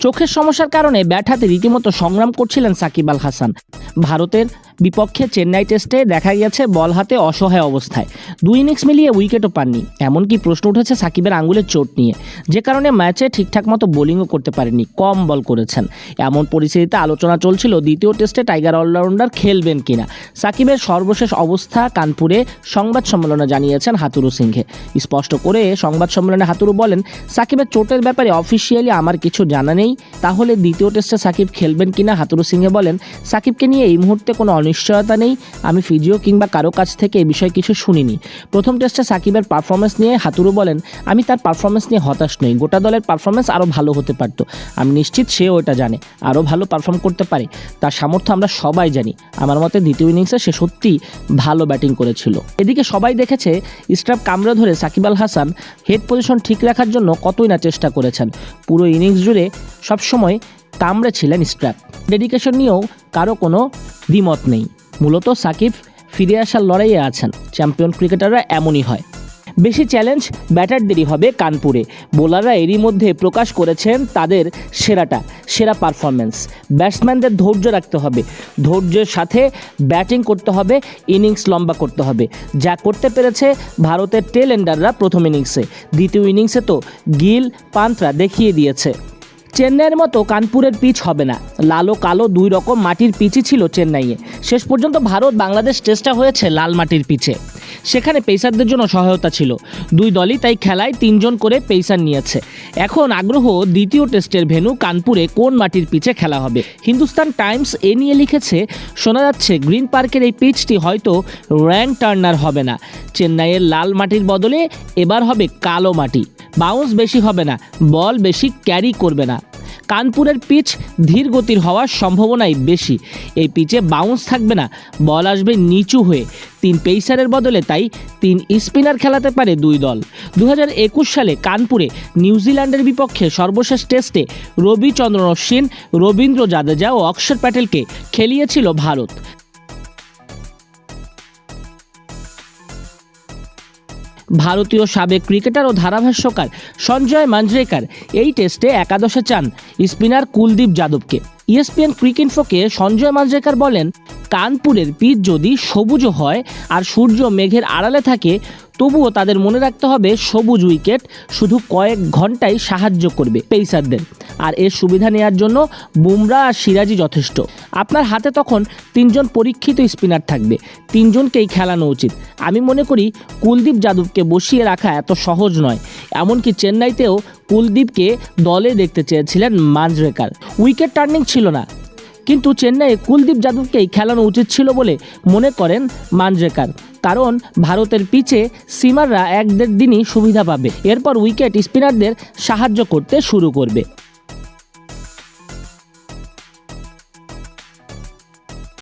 চোখের সমস্যার কারণে ব্যাট হাতে রীতিমতো সংগ্রাম করছিলেন সাকিব আল হাসান। ভারতের বিপক্ষে চেন্নাই টেস্টে দেখা গেছে বল হাতে অসহায় অবস্থায়। দুই ইনিংস মিলিয়ে উইকেটও পাননি। এমনকি প্রশ্ন উঠেছে সাকিবের আঙ্গুলের চোট নিয়ে। যে কারণে ম্যাচে ঠিকঠাক মতো বোলিংও করতে পারেনি কম বল করেছেন। এমন পরিস্থিতিতে আলোচনা চলছিল দ্বিতীয় টেস্টে টাইগার অলরাউন্ডার খেলবেন কিনা। সাকিবের সর্বশেষ অবস্থা কানপুরে সংবাদ সম্মেলনে জানিয়েছেন হাতুরু সিংহে। স্পষ্ট করে সংবাদ সম্মেলনে হাতুরু বলেন, সাকিবের চোটের ব্যাপারে অফিসিয়ালি আমার কিছু জানা নেই। তাহলে দ্বিতীয় টেস্টে সাকিব খেলবেন কিনা? হাতুরু সিংহে বলেন, সাকিবকে নিয়ে এই মুহূর্তে কোনো অনিশ্চয়তা নেই, আমি ফিজিও কিংবা কারও কাছ থেকে এ বিষয়ে কিছু শুনিনি। প্রথম টেস্টে সাকিবের পারফরমেন্স নিয়ে হাতুরু বলেন, আমি তার পারফরমেন্স নিয়ে হতাশ নই, গোটা দলের পারফরমেন্স আরও ভালো হতে পারত। আমি নিশ্চিত সেও এটা জানে আরও ভালো পারফর্ম করতে পারে। তার সামর্থ্য আমরা সবাই জানি, আমার মতে দ্বিতীয় ইনিংসে সে সত্যি ভালো ব্যাটিং করেছিল। এদিকে সবাই দেখেছে স্ট্রাপ কামড়ে ধরে সাকিব আল হাসান হেড পজিশন ঠিক রাখার জন্য কতই না চেষ্টা করেছেন। পুরো ইনিংস জুড়ে সবসময় কামড়ে ছিলেন স্ট্র্যাপ ডেডিকেশন নিয়েও কারও কোনো দ্বিমত নেই। মূলত সাকিব ফিরে আসার লড়াইয়ে আছেন। চ্যাম্পিয়ন ক্রিকেটাররা এমনই হয়। বেশি চ্যালেঞ্জ ব্যাটারদেরই হবে কানপুরে। বোলাররা এরই মধ্যে প্রকাশ করেছেন তাদের সেরাটা, সেরা পারফরমেন্স ব্যাটসম্যানদের ধৈর্য রাখতে হবে। ধৈর্যের সাথে ব্যাটিং করতে হবে, ইনিংস লম্বা করতে হবে। যা করতে পেরেছে ভারতের টেল এন্ডাররা প্রথম ইনিংসে। দ্বিতীয় ইনিংসে তো গিল পান্থরা দেখিয়ে দিয়েছে। চেন্নাইয়ের মতো কানপুরের পিচ হবে না। লাল কালো দুই রকম মাটির পিচই ছিল চেন্নাইয়ে। শেষ পর্যন্ত ভারত বাংলাদেশ টেস্টটা হয়েছে লাল মাটির পিচে। সেখানে পেসারদের জন্য সহায়তা ছিল। দুই দলই তাই খেলায় তিনজন করে পেসার নিয়েছে। এখন আগ্রহ দ্বিতীয় টেস্টের ভেন্যু কানপুরে কোন মাটির পিচে খেলা হবে। হিন্দুস্তান টাইমস এ নিয়ে লিখেছে, শোনা যাচ্ছে, গ্রিন পার্কের এই পিচটি হয়তো র্যাঙ্ক টার্নার হবে না। চেন্নাইয়ের লাল মাটির বদলে এবার হবে কালো মাটি। বাউন্স বেশি হবে না বল বেশি ক্যারি করবে না। কানপুরের পিচ ধীর গতির হওয়ার সম্ভাবনাই বেশি। এই পিচে বাউন্স থাকবে না বল আসবে নিচু হয়ে। তিন পেসারের বদলে তাই তিন স্পিনার খেলাতে পারে দুই দল। দু হাজার একুশ সালে কানপুরে নিউজিল্যান্ডের বিপক্ষে সর্বশেষ টেস্টে রবিচন্দ্রন অশ্বিন রবীন্দ্র জাদেজা ও অক্ষর প্যাটেলকে খেলিয়েছিল ভারত। ভারতীয় সাবেক ক্রিকেটার ও ধারাভাষ্যকার সঞ্জয় মাঞ্জরেকার এই টেস্টে একাদশে চান স্পিনার কুলদীপ যাদবকে। ইএসপিএন ক্রিক ইনফোকে সঞ্জয় মাঞ্জরেকার বলেন, কানপুরের পিচ যদি সবুজ হয় আর সূর্য মেঘের আড়ালে থাকে তবুও তাদের মনে রাখতে হবে সবুজ উইকেট শুধু কয়েক ঘন্টায় সাহায্য করবে পেসারদের আর এর সুবিধা নেওয়ার জন্য বুমরা আর সিরাজি যথেষ্ট। আপনার হাতে তখন তিনজন পরীক্ষিত স্পিনার থাকবে, তিনজনকেই খেলানো উচিত। আমি মনে করি কুলদীপ যাদবকে বসিয়ে রাখা এত সহজ নয়। এমনকি চেন্নাইতেও কুলদীপকে দলে দেখতে চেয়েছিলেন মানজরেকার উইকেট টার্নিং ছিল না। কিন্তু চেন্নাইয়ে কুলদীপ যাদবকেই খেলানো উচিত ছিল বলে মনে করেন মানজরেকার কারণ ভারতের পিচে সিমাররা এক দেড় দিনই সুবিধা পাবে। এরপর উইকেট স্পিনারদের সাহায্য করতে শুরু করবে।